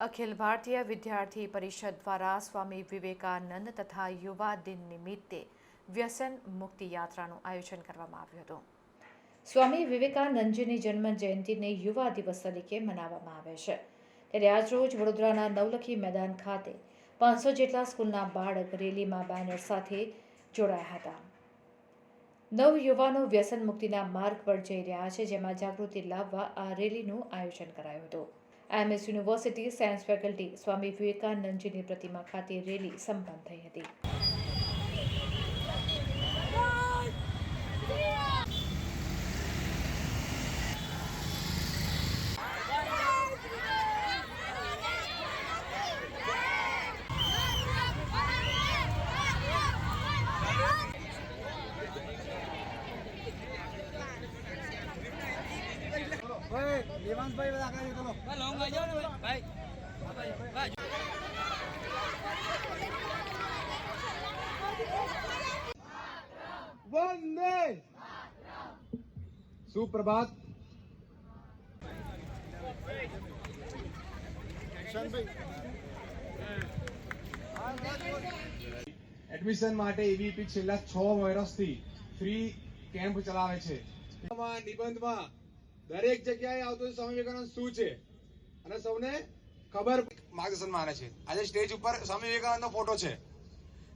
અખિલ ભારતીય વિદ્યાર્થી પરિષદ દ્વારા સ્વામી વિવેકાનંદ તથા યુવા દિન નિમિત્તે વ્યસન મુક્તિ યાત્રાનું આયોજન કરવામાં આવ્યું હતું. સ્વામી વિવેકાનંદજીની જન્મ જયંતિને યુવા દિવસ તરીકે મનાવવામાં આવે છે. ત્યારે આજરોજ વડોદરાના નવલખી મેદાન ખાતે પાંચસો જેટલા સ્કૂલના બાળક રેલીમાં બેનર સાથે જોડાયા હતા. નવ યુવાનો વ્યસન મુક્તિના માર્ગ પર જઈ રહ્યા છે, જેમાં જાગૃતિ લાવવા આ રેલીનું આયોજન કરાયું હતું. MS university science faculty Swami વિવેકાનંદજીની પ્રતિમા ખાતે રેલી સંપન્ન થઈ હતી. વંદે સુપ્રભાત. એડમિશન માટે એબીપી છેલ્લા છ વર્ષથી ફ્રી કેમ્પ ચલાવે છે. નિબંધમાં દરેક જગ્યાએ આવતું સ્વામી વિવેકાનંદ શું છે? અને સૌને ખબર માર્ગદર્શન માને છે. આજે સ્ટેજ ઉપર સ્વામી વિવેકાનંદનો ફોટો છે.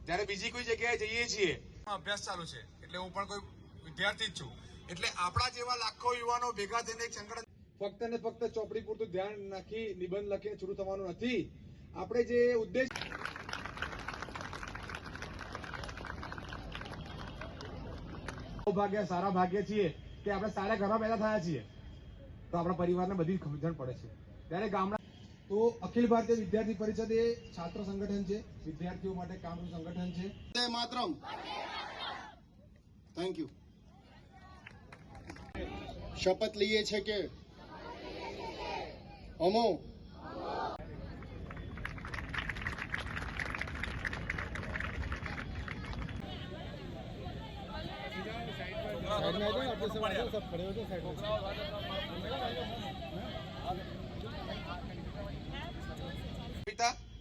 જ્યારે બીજી કોઈ જગ્યાએ જઈએ છીએ અભ્યાસ ચાલુ છે. એટલે હું પણ કોઈ વિદ્યાર્થી જ છું. એટલે આપણા જેવા લાખો યુવાનો ભેગા થઈને એક સંગઠન ફક્ત ને ફક્ત ચોપડી પૂરતું ધ્યાન નાખી નિબંધ લખીને શરૂ થવાનું નથી. આપણે જે ઉદ્દેશ ભાગ્ય સારા ભાગ્ય છીએ કે આપણે સારા ઘરમાં પેદા થયા છીએ. તો આપણા પરિવારને બધી સમજણ પડે છે. ત્યારે ગામડા તો અખિલ ભારતીય વિદ્યાર્થી પરિષદ એ છાત્ર સંગઠન છે. વિદ્યાર્થીઓ માટે કામનું સંગઠન છે. વંદે માતરમ. થેન્ક યુ શપથ લઈએ છે કે? અમો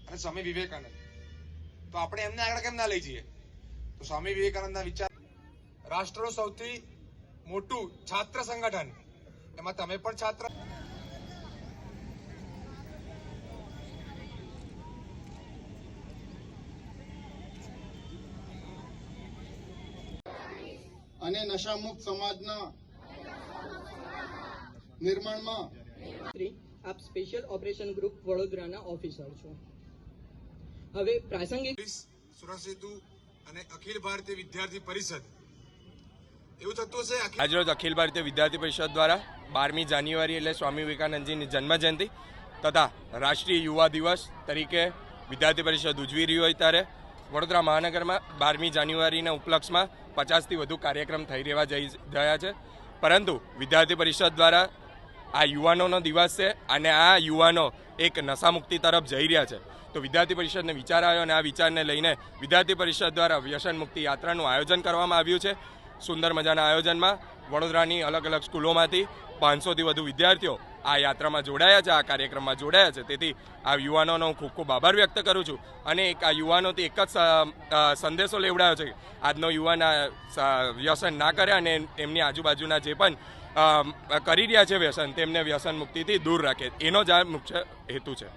અને સ્વામી વિવેકાનંદ. તો આપણે એમને આગળ કેમ ના લઈ જઈએ? તો સ્વામી વિવેકાનંદના વિચાર રાષ્ટ્રનું સૌથી મોટું છાત્ર સંગઠન. એમાં તમે પણ છાત્ર અને નશામુક્ત સમાજના નિર્માણમાં શ્રી આપ સ્પેશિયલ ઓપરેશન ગ્રુપ વડોદરાના ઓફિસર છો. હવે પ્રાસંગિક પોલીસ સુરક્ષા અને અખિલ ભારતીય વિદ્યાર્થી પરિષદ. એવું થતું છે આજરોજ અખિલ ભારતીય વિદ્યાર્થી પરિષદ દ્વારા બારમી જાન્યુઆરી એટલે સ્વામી વિવેકાનંદજીની જન્મજયંતિ તથા રાષ્ટ્રીય યુવા દિવસ તરીકે વિદ્યાર્થી પરિષદ ઉજવી રહ્યું હોય ત્યારે વડોદરા મહાનગરમાં બારમી જાન્યુઆરીના ઉપલક્ષમાં પચાસથી વધુ કાર્યક્રમ થઈ રહેવા જઈ રહ્યા છે. પરંતુ વિદ્યાર્થી પરિષદ દ્વારા આ યુવાનોનો દિવસ છે અને આ યુવાનો એક નશામુક્તિ તરફ જઈ રહ્યા છે. તો વિદ્યાર્થી પરિષદને વિચાર આવ્યો અને આ વિચારને લઈને વિદ્યાર્થી પરિષદ દ્વારા વ્યસન મુક્તિ યાત્રાનું આયોજન કરવામાં આવ્યું છે. સુંદર મજાના આયોજનમાં વડોદરાની અલગ અલગ સ્કૂલોમાંથી પાંચસોથી વધુ વિદ્યાર્થીઓ આ યાત્રામાં જોડાયા છે, આ કાર્યક્રમમાં જોડાયા છે. તેથી આ યુવાનોનો હું ખૂબ ખૂબ આભાર વ્યક્ત કરું છું. અને એક આ યુવાનોથી એક જ સંદેશો લેવડાયો છે આજનો યુવાન વ્યસન ના કરે અને એમની આજુબાજુના જે પણ કરી રહ્યા છે વ્યસન, તેમને વ્યસન મુક્તિથી દૂર રાખે. એનો જ આ મુખ્ય હેતુ છે.